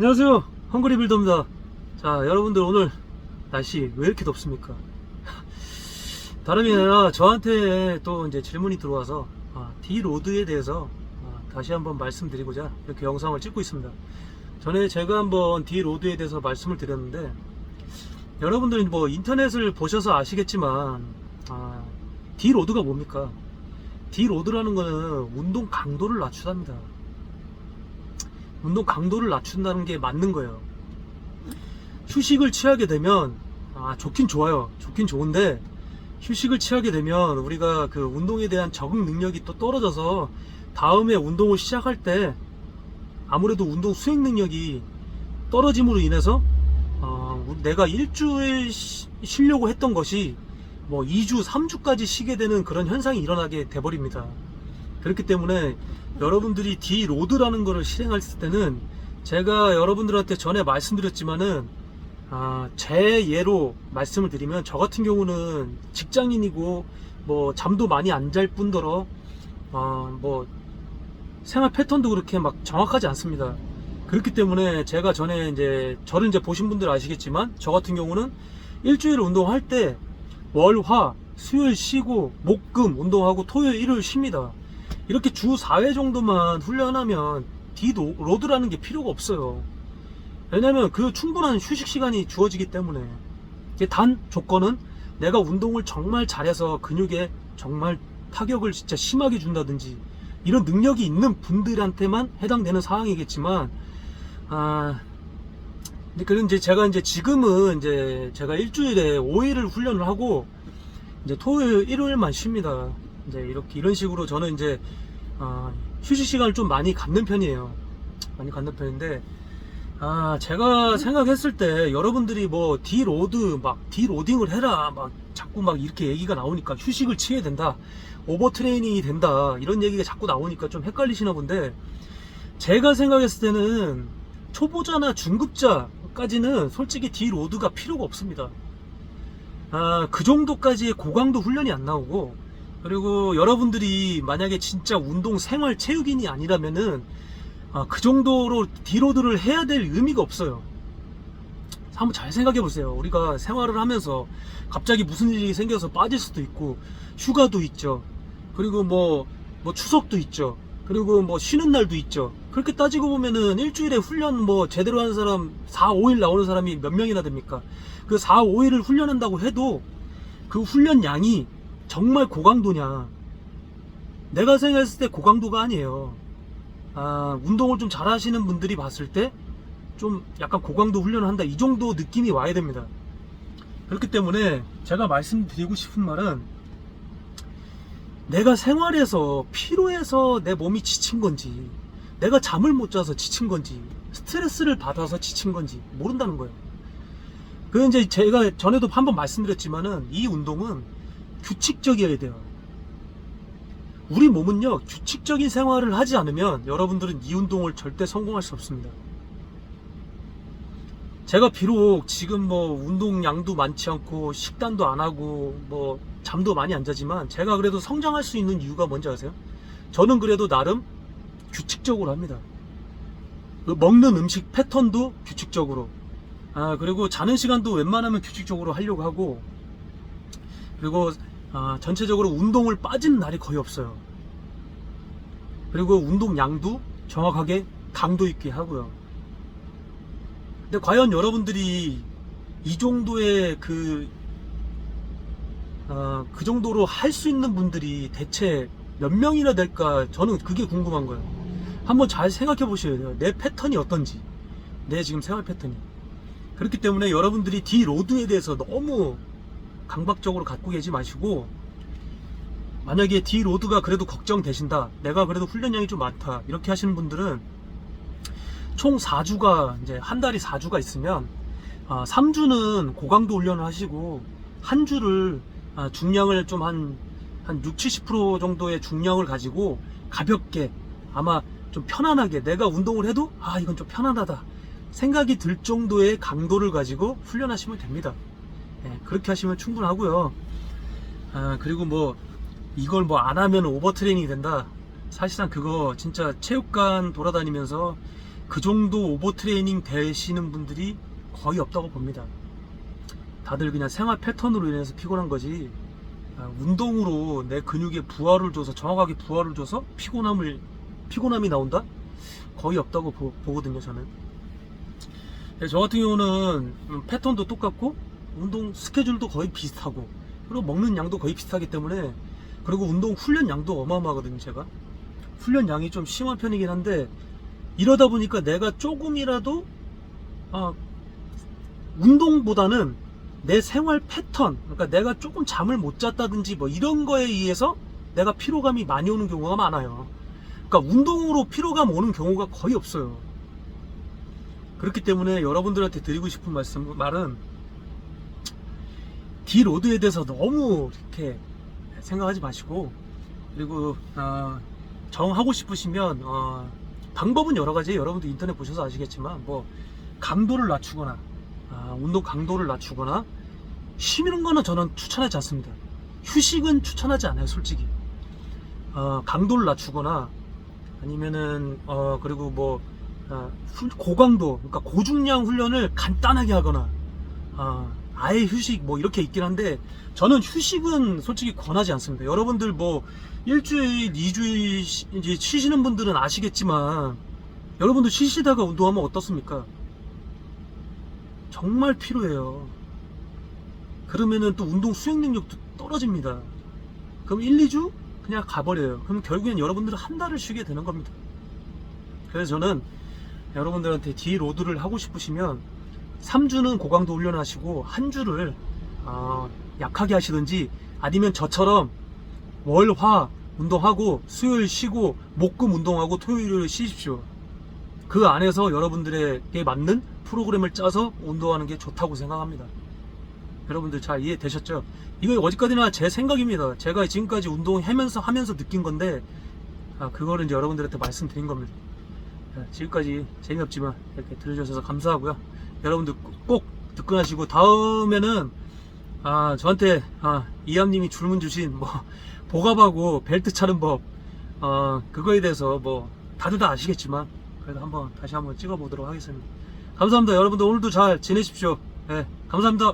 안녕하세요. 헝그리 빌더입니다. 자 여러분들 오늘 날씨 왜 이렇게 덥습니까? 다름이 아니라 저한테 또 이제 질문이 들어와서 아, D로드에 대해서 아, 다시 한번 말씀드리고자 이렇게 영상을 찍고 있습니다. 전에 제가 한번 D로드에 대해서 말씀을 드렸는데 여러분들이 뭐 인터넷을 보셔서 아시겠지만 아, D로드가 뭡니까? D로드라는 거는 운동 강도를 낮추답니다 운동 강도를 낮춘다는 게 맞는 거예요. 휴식을 취하게 되면 아 좋긴 좋아요. 좋긴 좋은데 휴식을 취하게 되면 우리가 그 운동에 대한 적응 능력이 또 떨어져서 다음에 운동을 시작할 때 아무래도 운동 수행 능력이 떨어짐으로 인해서 어, 내가 일주일 쉬- 쉬려고 했던 것이 뭐 2주, 3주까지 쉬게 되는 그런 현상이 일어나게 돼버립니다. 그렇기 때문에 여러분들이 D로드라는 거를 실행했을 때는 제가 여러분들한테 전에 말씀드렸지만은 아, 제 예로 말씀을 드리면 저 같은 경우는 직장인이고 뭐 잠도 많이 안 잘 뿐더러 어, 뭐 생활 패턴도 그렇게 막 정확하지 않습니다. 그렇기 때문에 제가 전에 이제 저를 이제 보신 분들 아시겠지만 저 같은 경우는 일주일 운동할 때 월, 화, 수요일 쉬고 목, 금 운동하고 토요일, 일요일 쉽니다. 이렇게 주 4회 정도만 훈련하면 디도 로드라는 게 필요가 없어요. 왜냐면 그 충분한 휴식 시간이 주어지기 때문에. 단 조건은 내가 운동을 정말 잘해서 근육에 정말 타격을 진짜 심하게 준다든지 이런 능력이 있는 분들한테만 해당되는 상황이겠지만 아 그런 이제 제가 이제 지금은 이제 제가 일주일에 5일을 훈련을 하고 이제 토요일 일요일만 쉽니다. 이제 이렇게 이런 식으로 저는 이제 아, 휴식 시간을 좀 많이 갖는 편이에요. 많이 갖는 편인데 아 제가 생각했을 때 여러분들이 뭐 디로드 막 디로딩을 해라 막 자꾸 막 이렇게 얘기가 나오니까 휴식을 취해야 된다 오버 트레이닝이 된다 이런 얘기가 자꾸 나오니까 좀 헷갈리시나 본데 제가 생각했을 때는 초보자나 중급자까지는 솔직히 디로드가 필요가 없습니다. 아, 그 정도까지의 고강도 훈련이 안 나오고, 그리고 여러분들이 만약에 진짜 운동 생활 체육인이 아니라면은, 아, 그 정도로 디로드를 해야 될 의미가 없어요. 한번 잘 생각해 보세요. 우리가 생활을 하면서 갑자기 무슨 일이 생겨서 빠질 수도 있고, 휴가도 있죠. 그리고 뭐, 뭐 추석도 있죠. 그리고 뭐 쉬는 날도 있죠. 그렇게 따지고 보면은 일주일에 훈련 뭐 제대로 하는 사람 4, 5일 나오는 사람이 몇 명이나 됩니까? 그 4, 5일을 훈련한다고 해도 그 훈련 양이 정말 고강도냐? 내가 생각했을 때 고강도가 아니에요. 아, 운동을 좀 잘하시는 분들이 봤을 때 좀 약간 고강도 훈련을 한다. 이 정도 느낌이 와야 됩니다. 그렇기 때문에 제가 말씀드리고 싶은 말은 내가 생활에서 피로해서 내 몸이 지친 건지, 내가 잠을 못 자서 지친 건지, 스트레스를 받아서 지친 건지 모른다는 거예요. 그 이제 제가 전에도 한번 말씀드렸지만은 이 운동은 규칙적이어야 돼요. 우리 몸은요 규칙적인 생활을 하지 않으면 여러분들은 이 운동을 절대 성공할 수 없습니다. 제가 비록 지금 뭐 운동 양도 많지 않고 식단도 안 하고 뭐 잠도 많이 안 자지만 제가 그래도 성장할 수 있는 이유가 뭔지 아세요? 저는 그래도 나름 규칙적으로 합니다. 그 먹는 음식 패턴도 규칙적으로 아 그리고 자는 시간도 웬만하면 규칙적으로 하려고 하고 그리고 아, 전체적으로 운동을 빠지는 날이 거의 없어요. 그리고 운동 양도 정확하게 강도 있게 하고요. 근데 과연 여러분들이 이 정도의 그, 아, 그 정도로 할 수 있는 분들이 대체 몇 명이나 될까? 저는 그게 궁금한 거예요. 한번 잘 생각해 보셔야 돼요. 내 패턴이 어떤지. 내 지금 생활 패턴이. 그렇기 때문에 여러분들이 디로드에 대해서 너무 강박적으로 갖고 계지 마시고, 만약에 디로드가 그래도 걱정되신다. 내가 그래도 훈련량이 좀 많다. 이렇게 하시는 분들은 총 4주가 이제 한 달이 4주가 있으면 아, 3주는 고강도 훈련을 하시고 한 주를 아, 중량을 좀 한 한 6, 70% 정도의 중량을 가지고 가볍게 아마 좀 편안하게 내가 운동을 해도 아 이건 좀 편안하다 생각이 들 정도의 강도를 가지고 훈련하시면 됩니다. 예, 그렇게 하시면 충분하고요. 아, 그리고 뭐 이걸 뭐 안 하면 오버 트레이닝이 된다. 사실상 그거 진짜 체육관 돌아다니면서 그 정도 오버트레이닝 되시는 분들이 거의 없다고 봅니다. 다들 그냥 생활 패턴으로 인해서 피곤한 거지 아, 운동으로 내 근육에 부하를 줘서 정확하게 부하를 줘서 피곤함을 피곤함이 나온다? 거의 없다고 보, 거든요 저는. 네, 저 같은 경우는 음, 패턴도 똑같고 운동 스케줄도 거의 비슷하고 그리고 먹는 양도 거의 비슷하기 때문에 그리고 운동 훈련 양도 어마어마하거든요 제가. 훈련 양이 좀 심한 편이긴 한데 이러다 보니까 내가 조금이라도 아, 운동보다는 내 생활 패턴 그러니까 내가 조금 잠을 못 잤다든지 뭐 이런 거에 의해서 내가 피로감이 많이 오는 경우가 많아요. 그러니까 운동으로 피로감 오는 경우가 거의 없어요. 그렇기 때문에 여러분들한테 드리고 싶은 말씀 말은 디로드에 대해서 너무 이렇게 생각하지 마시고 그리고 어, 정하고 싶으시면 어, 방법은 여러 가지 여러분도 인터넷 보셔서 아시겠지만 뭐 강도를 낮추거나 아, 운동 강도를 낮추거나 쉬는 거는 저는 추천하지 않습니다. 휴식은 추천하지 않아요, 솔직히. 어, 강도를 낮추거나 아니면은 어 그리고 뭐 어, 훌- 고강도 그러니까 고중량 훈련을 간단하게 하거나 아, 아예 휴식 뭐 이렇게 있긴 한데 저는 휴식은 솔직히 권하지 않습니다. 여러분들 뭐 일주일, 이주일 쉬- 이제 쉬시는 분들은 아시겠지만 여러분들 쉬시다가 운동하면 어떻습니까? 정말 필요해요. 그러면은 또 운동 수행 능력도 떨어집니다. 그럼 1, 2주 그냥 가버려요. 그럼 결국엔 여러분들은 한 달을 쉬게 되는 겁니다. 그래서 저는 여러분들한테 D 로드를 하고 싶으시면 3주는 고강도 훈련하시고 한 주를 어, 약하게 하시든지 아니면 저처럼 월, 화 운동하고 수요일 쉬고 목금 운동하고 토요일을 쉬십시오. 그 안에서 여러분들에게 맞는 프로그램을 짜서 운동하는 게 좋다고 생각합니다. 여러분들 잘 이해되셨죠? 이거 어디까지나 제 생각입니다. 제가 지금까지 운동하면서 하면서 느낀 건데 아, 그거를 이제 여러분들한테 말씀드린 겁니다. 자, 지금까지 재미없지만 이렇게 들어주셔서 감사하고요. 여러분들 꼭- 나시고 다음에는 아, 저한테 아, 이암님이 줄문 주신 뭐 보갑하고 벨트 차는 법 어, 그거에 대해서 뭐 다들 다 아시겠지만 그래도 한번 다시 한번 찍어보도록 하겠습니다. 감사합니다. 여러분들 오늘도 잘 지내십시오. 네, 감사합니다.